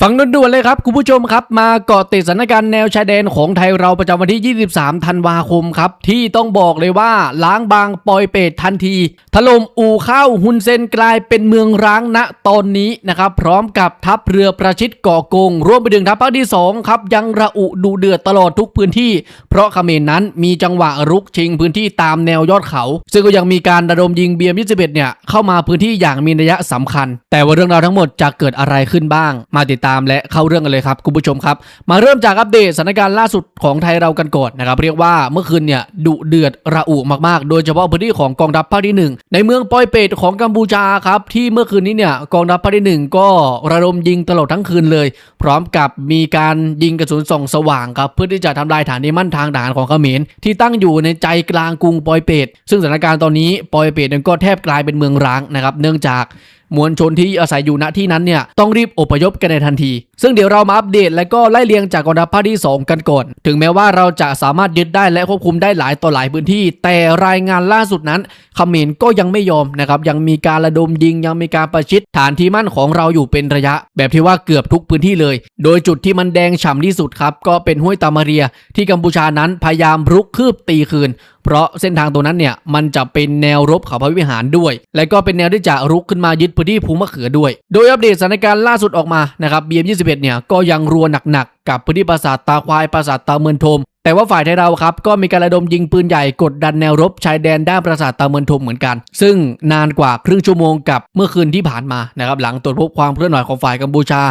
ฟังด่วนๆเลยครับ คุณผู้ชมครับ มาเกาะติดสถานการณ์แนวชายแดนของไทยเราประจำวันที่ 23 ธันวาคมครับ ที่ต้องบอกเลยว่าล้างบางปอยเปตทันที ถล่มอู่ข้าวฮุนเซนกลายเป็นเมืองร้างณตอนนี้นะครับ พร้อมกับทัพเรือประชิดเกาะกงรวมไปถึงทัพภาคที่ 2 ครับ ยังระอุดูเดือดตลอดทุกพื้นที่ เพราะเขมรนั้นมีจังหวะรุกชิงพื้นที่ตามแนวยอดเขา ซึ่งก็ยังมีการระดมยิงเบียม21เนี่ยเข้ามาพื้นที่อย่างมีนัยสำคัญ แต่ว่าเรื่องราวทั้งหมดจะเกิดอะไรขึ้นบ้าง มาติดตามและเข้าเรื่องกันเลยครับคุณผู้ชมครับ มาเริ่มจากอัปเดตสถานการณ์ล่าสุดของไทยเรากันก่อนนะครับเรียกว่าเมื่อคืนเนี่ยดุเดือดระอุมากๆ โดยเฉพาะพื้นที่ของกองทัพภาคที่หนึ่งในเมืองปอยเปตของกัมพูชาครับที่เมื่อคืนนี้เนี่ยกองทัพภาคที่หนึ่งก็ระดมยิงตลอดทั้งคืนเลย พร้อมกับมีการยิงกระสุนส่องสว่างครับเพื่อที่จะทำลายฐานที่มั่นทางทหารของเขมรที่ตั้งอยู่ในใจกลางกรุงปอยเปตซึ่งสถานการณ์ตอนนี้ปอยเปตนั้นก็แทบกลายเป็นเมืองร้างนะครับเนื่องจาก มวลชนที่อาศัยอยู่ณที่นั้นเนี่ยต้องรีบอพยพกันในทันที ซึ่งเดี๋ยวเรามาอัปเดตและก็ไล่เรียงจากกองทัพภาคที่ 2 กันก่อน ถึงแม้ว่าเราจะสามารถยึดได้และควบคุมได้หลายต่อหลายพื้นที่ แต่รายงานล่าสุดนั้นเขมรก็ยังไม่ยอมนะครับยังมีการระดมยิงยังมีการประชิดฐานที่มั่นของเราอยู่เป็นระยะ แบบที่ว่าเกือบทุกพื้นที่เลย โดยจุดที่มันแดงฉ่ำที่สุดครับก็เป็นห้วยตามาเรีย ที่กัมพูชานั้นพยายามรุกคืบตีคืน เพราะเส้นทางตรงนั้นเนี่ยมันจะเป็นแนวรบเขาพระวิหารด้วย และก็เป็นแนวที่จะรุกขึ้นมายึดพื้นที่ภูมะเขือด้วย โดยอัปเดตสถานการณ์ล่าสุดออกมานะครับ BM21 เนี่ยก็ยังรัวหนักๆกับพื้นที่ปราสาทตาควายปราสาทตาเมือนทม แต่ว่าฝ่ายไทยเราครับก็มีการระดมยิงปืนใหญ่กดดันแนวรบชายแดนด้านปราสาทตาเมือนทมเหมือนกัน ซึ่งนานกว่าครึ่งชั่วโมงกับเมื่อคืนที่ผ่านมานะครับหลังตรวจพบความเคลื่อนไหวของฝ่ายกัมพูชา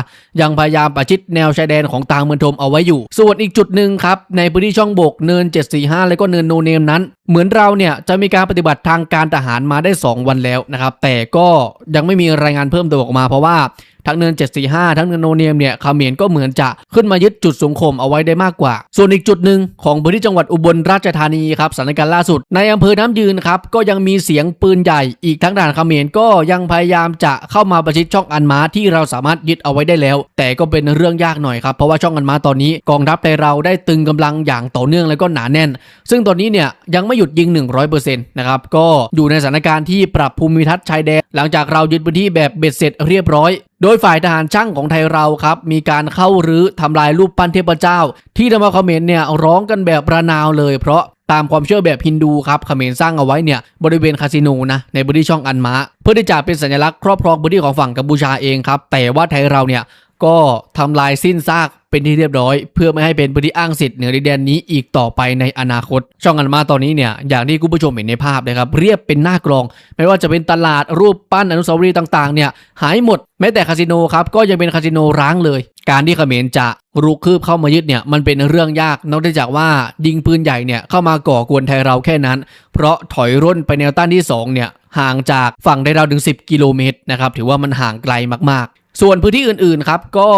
ยังพยายามประชิดแนวชายแดนของตาเมืองทมเอาไว้อยู่ ส่วนอีกจุดหนึ่งครับในพื้นที่ช่องบกเนิน 745 และก็เนินโนเนมนั้น เหมือนเราเนี่ยจะมีการปฏิบัติทางการทหารมาได้ 2 วันแล้วนะครับแต่ก็ยังไม่มีรายงานเพิ่มเติมออกมาเพราะว่าทั้งเนิน 745 ทั้งเนินโนเนียมเนี่ยเขมรก็เหมือนจะขึ้นมายึดจุดสงคมเอาไว้ได้มากกว่า ส่วนอีกจุดหนึ่งของพื้นที่จังหวัดอุบลราชธานีครับสถานการณ์ล่าสุด ในอำเภอน้ำยืนครับก็ยังมีเสียงปืนใหญ่อีกทั้งด่านเขมรก็ยังพยายามจะเข้ามาประชิดช่องอันมาที่เราสามารถยึดเอาไว้ได้แล้ว แต่ก็เป็นเรื่องยากหน่อยครับเพราะว่าช่องอันมาตอนนี้กองทัพไทยเราได้ตึงกำลังอย่างต่อเนื่องและก็หนาแน่น ซึ่งตอนนี้เนี่ยยังไม่หยุดยิง 100%นะครับก็อยู่ในสถานการณ์ที่ปรับภูมิทัศน์ชายแดนหลังจากเรายึดพื้นที่แบบเบ็ดเสร็จเรียบร้อย โดยฝ่ายทหารช่างของไทยเราครับ มีการเข้ารื้อทำลายรูปปั้นเทพเจ้า ที่ธรรมเขมรเนี่ยร้องกันแบบระนาวเลยเพราะตามความเชื่อแบบฮินดูครับเขมรสร้างเอาไว้เนี่ยบริเวณคาสิโนนะในบริจีช่องอันมาเพื่อที่จะเป็นสัญลักษณ์ครอบครองบริจีของฝั่งกัมพูชาเองครับแต่ว่าไทยเราเนี่ยก็ทำลายสิ้นซาก เป็นที่เรียบร้อย เพื่อไม่ให้เป็นพื้นที่อ้างสิทธิ์เหนือดินแดนนี้อีกต่อไปในอนาคต ช่องอันมาตอนนี้เนี่ยอย่างที่คุณผู้ชมเห็นในภาพนะครับเรียบเป็นหน้ากลอง ไม่ว่าจะเป็นตลาดรูปปั้นอนุสาวรีย์ต่างๆเนี่ยหายหมดแม้แต่คาสิโนครับก็ยังเป็นคาสิโนร้างเลย การที่เขมรจะรุกคืบเข้ามายึดเนี่ยมันเป็นเรื่องยากนอกจากว่ายิงปืนใหญ่เนี่ยเข้ามาก่อกวนไทยเราแค่นั้น เพราะถอยร่นไปแนวต้านที่สองเนี่ยห่างจากฝั่งไทยเราถึง 10 กิโลเมตรนะครับถือว่ามันห่างไกลมากๆ ส่วนพื้นที่อื่นๆครับก็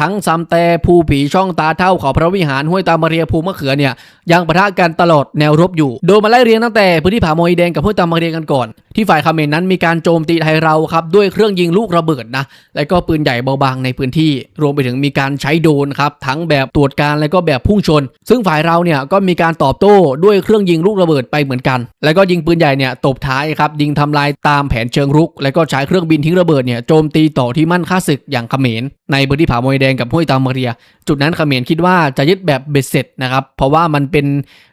ทั้งซัมแต่ภูผีช่องตาเท่าเขาพระวิหารห้วยตามาเรียภูมะเขือเนี่ยยังปะทะกันตลอดแนวรบอยู่ โดยมาไล่เรียงตั้งแต่พื้นที่ผาโมยแดงกับห้วยตามาเรียกันก่อน ที่ฝ่ายคาเมรนั้นมีการโจมตีไทยเราครับด้วยเครื่องยิงลูกระเบิดนะและก็ปืนใหญ่เบาบางในพื้นที่ รวมไปถึงมีการใช้โดนครับทั้งแบบตรวจการและก็แบบพุ่งชน ซึ่งฝ่ายเราเนี่ยก็มีการตอบโต้ด้วยเครื่องยิงลูกระเบิดไปเหมือนกัน แล้วก็ยิงปืนใหญ่เนี่ยตบท้ายครับยิงทำลายตามแผนเชิงรุก แล้วก็ใช้เครื่องบินทิ้งระเบิดเนี่ยโจมตีต่อที่มั่นค่าาศึกอย่างเขมรในพื้นที่ผาโมยแดงกับห้วยตามาเรีย จุดนั้นเขมรคิดว่าจะยึดแบบเบ็ดเสร็จนะครับ เพราะว่ามันเป็น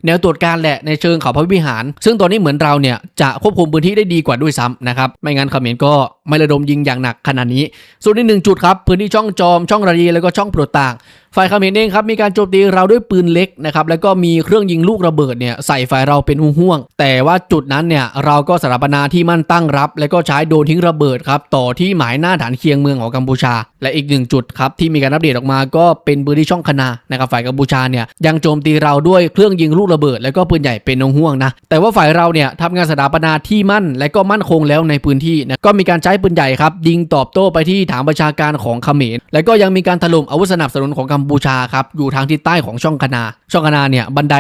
แนวตรวจการแหละในเชิงเขาพระวิหาร ซึ่งตอนนี้เหมือนเราเนี่ยจะควบคุมพื้นที่ได้ดีกว่าด้วยซ้ำนะครับ ไม่งั้นเขมรก็ไม่ระดมยิงอย่างหนักขนาดนี้ ส่วนที่หนึ่งจุดครับ พื้นที่ช่องจอมช่องระดีแล้วก็ช่องปรดต่างฝ่ายเขมรเองครับมีการโจมตีเราด้วยปืนเล็กนะครับแล้วก็มีเครื่องยิงลูกระเบิดเนี่ยใส่ฝ่ายเราเป็นห่วงแต่ว่าจุดนั้นเนี่ยเราก็สถาปนาที่มั่นตั้งรับ แล้วก็ใช้โดนทิ้งระเบิดครับต่อที่หมายหน้าฐานเคียงเมืองของกัมพูชา และอีกหนึ่งจุดครับที่มีการอัปเดตออกมาก็เป็นพื้นที่ช่องคนานะครับฝ่ายกัมพูชาเนี่ยยังโจมตีเราด้วยเครื่องยิงลูกระเบิด แล้วก็ปืนใหญ่เป็นนงห่วงนะแต่ว่าฝ่ายเราเนี่ยทำงานสถาปนาที่มั่น และก็มั่นคงแล้วในพื้นที่นะก็มีการใช้ปืนใหญ่ครับยิงตอบโต้ไปที่ฐานประชาการของเขมรและก็ยังมีการถล่มอาวุธสนับสนุนของกัมพูชาครับอยู่ทางทิศใต้ของช่องคนา ช่องคนาเนี่ยบันได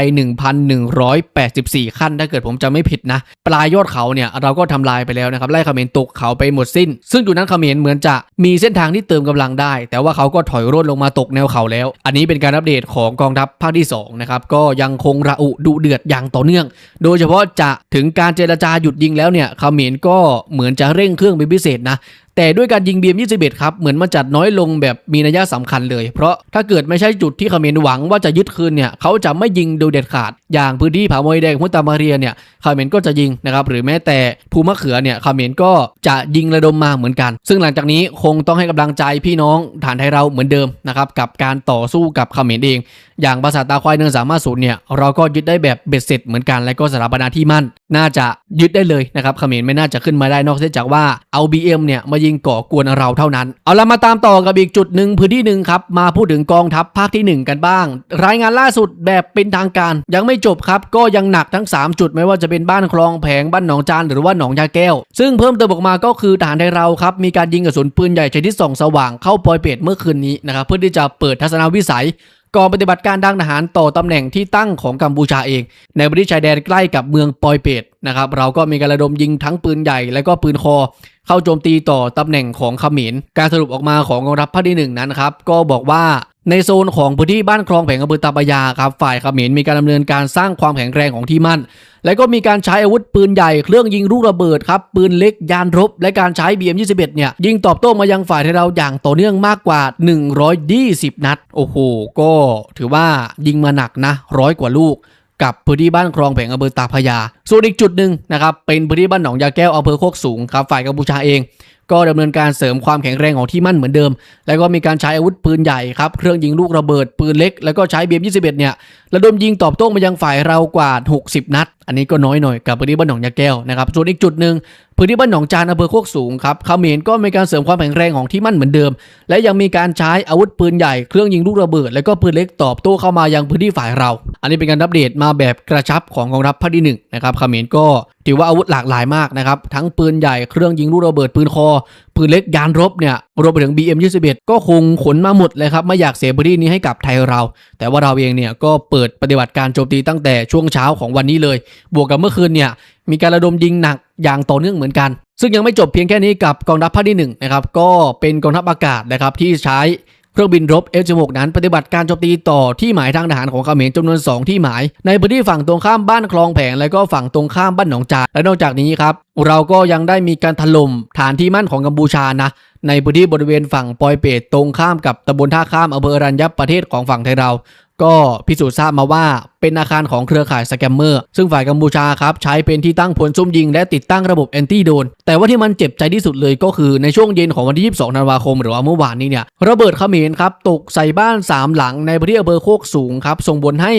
1,184 ขั้น ถ้าเกิดผมจำไม่ผิดนะ ปลายยอดเขาเนี่ยเราก็ทำลายไปแล้วนะครับไล่เขมรตกเขาไปหมดสิ้น ซึ่งจุดนั้นเขมรเหมือนจะมีเส้นทางที่เติมกำลังได้แต่ว่าเขาก็ถอยร่นลงมาตกแนวเขาแล้ว อันนี้เป็นการอัปเดตของกองทัพภาคที่2นะครับก็ยังคงระอุดุเดือดอย่างต่อเนื่อง โดยเฉพาะจะถึงการเจรจาหยุดยิงแล้วเนี่ยเขมรก็เหมือนจะเร่งเครื่องเป็นพิเศษนะ แต่ด้วยการยิง BM21 ครับ เหมือนมันจัดน้อยลงแบบมีนัยสำคัญเลย เพราะถ้าเกิดไม่ใช่จุดที่เขมรหวังว่าจะยึดคืนเนี่ยเขาจะไม่ยิงโดยเด็ดขาด อย่างพื้นที่ผามยแดงมุตามาเรียเนี่ยเขมรก็จะยิงนะครับหรือแม้แต่ภูมะเขือเนี่ยเขมรก็จะยิงระดมมาเหมือนกัน ซึ่งหลังจากนี้คงต้องให้กำลังใจพี่น้องฐานไทยเราเหมือนเดิมนะครับกับการต่อสู้กับเขมรเอง อย่างภาษาตาควายเนินสามารถศูนย์เนี่ยเราก็ยึดได้แบบเบ็ดเสร็จเหมือนกัน และก็สถาปนาที่มั่น น่าจะยึดได้เลยนะครับเขมรไม่น่าจะขึ้นมาได้นอกเสียจากว่าเอา BM เนี่ยมายิงก่อกวนเราเท่านั้น เอาละมาตามต่อกับอีกจุดหนึ่งพื้นที่หนึ่งครับ มาพูดถึงกองทัพภาคที่ 1 กันบ้าง รายงานล่าสุดแบบเป็นทางการ ยังไม่จบครับ ก็ยังหนักทั้ง 3 จุดไม่ว่าจะเป็นบ้านคลองแผงบ้านหนองจานหรือว่าหนองยาแก้ว ซึ่งเพิ่มเติมออกมาก็คือทหารไทยเราครับมีการยิงกระสุนปืนใหญ่ชนิดส่องสว่างเข้าปอยเปตเมื่อคืนนี้นะครับเพื่อที่จะเปิดทัศนวิสัยกองปฏิบัติการดังทหารต่อตำแหน่งที่ตั้งของกัมพูชาเอง ในบริชายแดนใกล้กับเมืองปอยเปต นะครับเราก็มีการระดมยิงทั้งปืนใหญ่และก็ปืนคอ เข้าโจมตีต่อตำแหน่งของขมรการสรุปออกมาของกองทัพภาคที่หนึ่งนั้นครับก็บอกว่าในโซนของพื้นที่บ้านคลองแผงอำเภอตาปยาครับฝ่ายขมรมีการดำเนินการสร้างความแข็งแรงของที่มั่น และก็มีการใช้อาวุธปืนใหญ่เครื่องยิงลูกระเบิดครับปืนเล็กยานรบ และการใช้ BM21 เนี่ยยิงตอบโต้มายังฝ่ายไทยเราอย่างต่อเนื่องมากกว่า 120 นัด โอ้โห ก็ถือว่ายิงมาหนักนะร้อยกว่าลูก กับพื้นที่บ้านคลองแผงอำเภอตาพยา ส่วนอีกจุดหนึ่งนะครับเป็นพื้นที่บ้านหนองยาแก้วอำเภอโคกสูงครับฝ่ายกัมพูชาเอง ก็ดำเนินการเสริมความแข็งแรงของที่มั่นเหมือนเดิม แล้วก็มีการใช้อาวุธปืนใหญ่ครับเครื่องยิงลูกระเบิดปืนเล็ก แล้วก็ใช้เบียม21เนี่ยระดมยิงตอบโต้มายังฝ่ายเรากว่า 60 นัดอันนี้ก็น้อยหน่อยกับพื้นที่บ้านหนองยาแก้วนะครับ ส่วนอีกจุดหนึ่งพื้นที่บ้านหนองจานอำเภอโคกสูงครับเขมรก็มีการเสริมความแข็งแรงของที่มั่นเหมือนเดิม และยังมีการใช้อาวุธปืนใหญ่เครื่องยิงลูกระเบิด และก็ปืนเล็กตอบโต้เข้ามายังพื้นที่ฝ่ายเรา อันนี้เป็นการอัปเดตมาแบบกระชับของกองทัพภาคที่หนึ่งนะครับเขมรก็ถือว่าอาวุธหลากหลายมากนะครับทั้งปืนใหญ่เครื่องยิงลูกระเบิดปืนคอ ปืนเล็กยานรบเนี่ยรวมไปถึง BM21 ก็คงขนมาหมดเลยครับไม่อยากเสียพื้นที่นี้ให้กับไทยเรา แต่ว่าเราเองเนี่ยก็เปิดปฏิบัติการโจมตีตั้งแต่ช่วงเช้าของวันนี้เลย บวกกับเมื่อคืนเนี่ยมีการระดมยิงหนักอย่างต่อเนื่องเหมือนกัน ซึ่งยังไม่จบเพียงแค่นี้กับกองทัพภาคที่หนึ่งนะครับก็เป็นกองทัพอากาศนะครับที่ใช้ เครื่องบินรบ F16 นั้นปฏิบัติการโจมตีต่อที่หมายทางทหารของเขมรจำนวน 2 ที่หมาย ในพื้นที่ฝั่งตรงข้ามบ้านคลองแผงและก็ฝั่งตรงข้ามบ้านหนองจาและนอกจากนี้ครับเราก็ยังได้มีการถล่มฐานที่มั่นของกัมพูชานะ ในพื้นที่บริเวณฝั่งปอยเปตตรงข้ามกับตำบลท่าข้ามอำเภอรัญญประเทศของฝั่งไทยเรา ก็พิสูจน์ทราบมาว่าเป็นอาคารของเครือข่ายสแกมเมอร์ ซึ่งฝ่ายกัมพูชาครับใช้เป็นที่ตั้งผลซุ่มยิงและติดตั้งระบบแอนตี้โดน แต่ว่าที่มันเจ็บใจที่สุดเลยก็คือในช่วงเย็นของวันที่ 22 ธันวาคม หรือว่าเมื่อวานนี้เนี่ยระเบิดเขมรครับตกใส่บ้าน 3 หลังในพื้นที่อำเภอโคกสูงครับส่งผลให้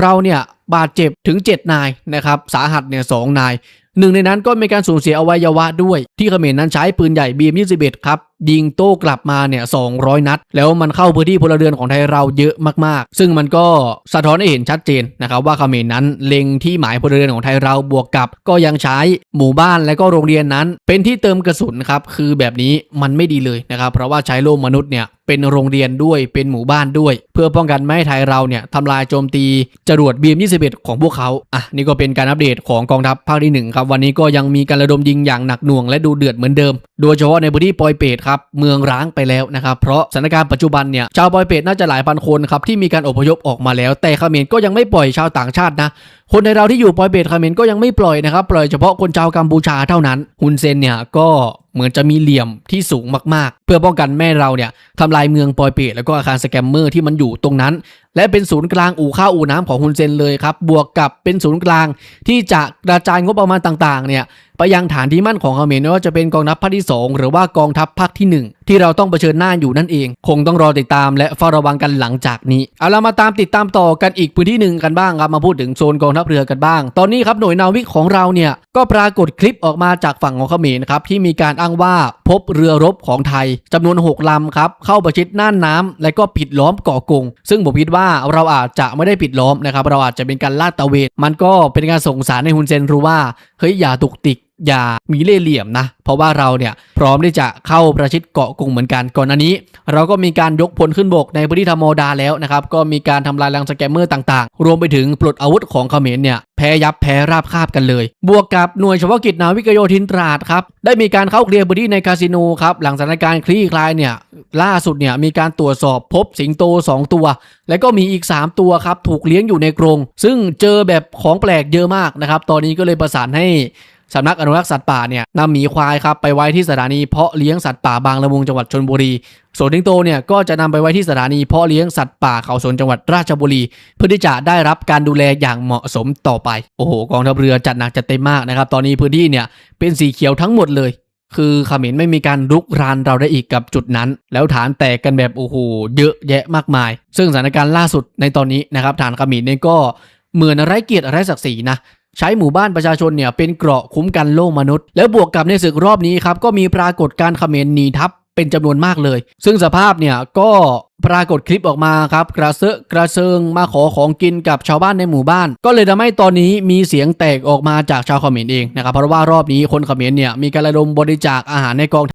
เราเนี่ยบาดเจ็บถึง 7 นายนะครับสาหัสเนี่ยสองนาย หนึ่งในนั้นก็มีการสูญเสียอวัยวะด้วย ที่เขมรนั้นใช้ปืนใหญ่บีม21ครับ ยิงโต้กลับมาเนี่ย200 นัด แล้วมันเข้าพื้นที่พลเรือนของไทยเราเยอะมากๆ ซึ่งมันก็สะท้อนให้เห็นชัดเจนนะครับว่าเขมรนั้นเล็งที่หมายพลเรือนของไทยเราบวกกับ ก็ยังใช้หมู่บ้านและก็โรงเรียนนั้น เป็นที่เติมกระสุนครับคือแบบนี้มันไม่ดีเลยนะครับเพราะว่าใช้โลกมนุษย์เนี่ยเป็นโรงเรียนด้วยเป็นหมู่บ้านด้วย เพื่อป้องกันไม่ให้ไทยเราเนี่ยทำลายโจมตีจรวด BM21 ของพวกเขาอะนี่ก็เป็นการอัปเดตของกองทัพภาคที่หนึ่งครับวันนี้ก็ยังมีการระดมยิงอย่างหนักหน่วงและดูเดือดเหมือนเดิม โดยเฉพาะในพื้นที่ปอยเปตครับเมืองร้างไปแล้วนะครับเพราะสถานการณ์ปัจจุบันเนี่ยชาวปอยเปตน่าจะหลายพันคนครับที่มีการอพยพออกมาแล้ว แต่เขมรก็ยังไม่ปล่อยชาวต่างชาตินะ คนในเราที่อยู่ปอยเปตเขมรก็ยังไม่ปล่อยนะครับปล่อยเฉพาะคนชาวกัมพูชาเท่านั้นฮุนเซนเนี่ยก็เหมือนจะมีเหลี่ยมที่สูงมากๆ เพื่อป้องกันแม่เราเนี่ยทำลายเมืองปอยเปตแล้วก็อาคารสแกมเมอร์ที่มันอยู่ตรงนั้น และเป็นศูนย์กลางอู่ข้าวอู่น้ำของฮุนเซนเลยครับ บวกกับเป็นศูนย์กลางที่จะกระจายงบประมาณต่างๆเนี่ยไปยังฐานที่มั่นของเขมรไม่ว่าจะเป็นกองทัพภาคที่ 2 หรือว่ากองทัพภาคที่ 1ที่เราต้องเผชิญหน้าอยู่นั่นเอง คงต้องรอติดตามและเฝ้าระวังกันหลังจากนี้เอาเรามาตามติดตามต่อกันอีกพื้นที่หนึ่งกันบ้างครับมาพูดถึงโซนกองทัพเรือกันบ้าง ตอนนี้ครับหน่วยนาวิกของเราเนี่ยก็ปรากฏคลิปออกมาจากฝั่งของเขมรครับที่มีการอ้างว่าพบเรือรบของไทยจำนวน 6 ลำครับเข้าประชิดน่านน้ำและก็ปิดล้อมเกาะกง ซึ่งผมคิดว่าเราอาจจะไม่ได้ปิดล้อมนะครับเราอาจจะเป็นการลาดตระเวนมันก็เป็นการส่งสารให้ฮุนเซนรู้ว่าเฮ้ยอย่าตุกติก อย่ามีเล่ห์เหลี่ยมนะ เพราะว่าเราเนี่ยพร้อมที่จะเข้าประชิดเกาะกรุงเหมือนกันก่อนอันนี้ เราก็มีการยกพลขึ้นบกในพื้นที่ธรรมดาแล้วนะครับก็มีการทำลายแรงสแกมเมอร์ต่างๆ รวมไปถึงปลดอาวุธของเขมรเนี่ยแพ้ยับแพ้ราบคาบกันเลย บวกกับหน่วยเฉพาะกิจนาวิกโยธินตราดครับได้มีการเข้าเคลียร์พื้นที่ในคาสิโนครับหลังสถานการณ์คลี่คลายเนี่ยล่าสุดเนี่ยมีการตรวจสอบพบสิงโต 2 ตัว และก็มีอีก 3 ตัวครับถูกเลี้ยงอยู่ในกรง ซึ่งเจอแบบของแปลกเยอะมากนะครับตอนนี้ก็เลยประสานให้ สำนักอนุรักษ์สัตว์ป่าเนี่ยนำหมีควายครับไปไว้ที่สถานีเพาะเลี้ยงสัตว์ป่าบางละมุงจังหวัดชนบุรีส่วนสิงโตเนี่ยก็จะนำไปไว้ที่สถานีเพาะเลี้ยงสัตว์ป่าเขาสนจังหวัดราชบุรี เพื่อที่จะได้รับการดูแลอย่างเหมาะสมต่อไป โอ้โหกองทัพเรือจัดหนักจัดเต็มมากนะครับ ตอนนี้พื้นที่เนี่ยเป็นสีเขียวทั้งหมดเลย คือขมรไม่มีการรุกรานเราได้อีกกับจุดนั้น แล้วฐานแตกกันแบบโอ้โหเยอะแยะมากมาย ซึ่งสถานการณ์ล่าสุดในตอนนี้นะครับฐานขมรเนี่ยก็เหมือนไร้เกียรติไร้ศักดิ์ศรีนะ ใช้หมู่บ้านประชาชนเนี่ยเป็นเกราะคุ้มกันโลกมนุษย์ แล้วบวกกับในศึกรอบนี้ครับก็มีปรากฏการ์เขมรหนีทัพเป็นจำนวนมากเลย ซึ่งสภาพเนี่ยก็ปรากฏคลิปออกมาครับ กระเซาะกระเซิงมาขอของกินกับชาวบ้านในหมู่บ้าน ก็เลยทำให้ตอนนี้มีเสียงแตกออกมาจากชาวเขมรเองนะครับเพราะว่ารอบนี้คนเขมรเนี่ยมีการระดมบริจาคอาหารในกอง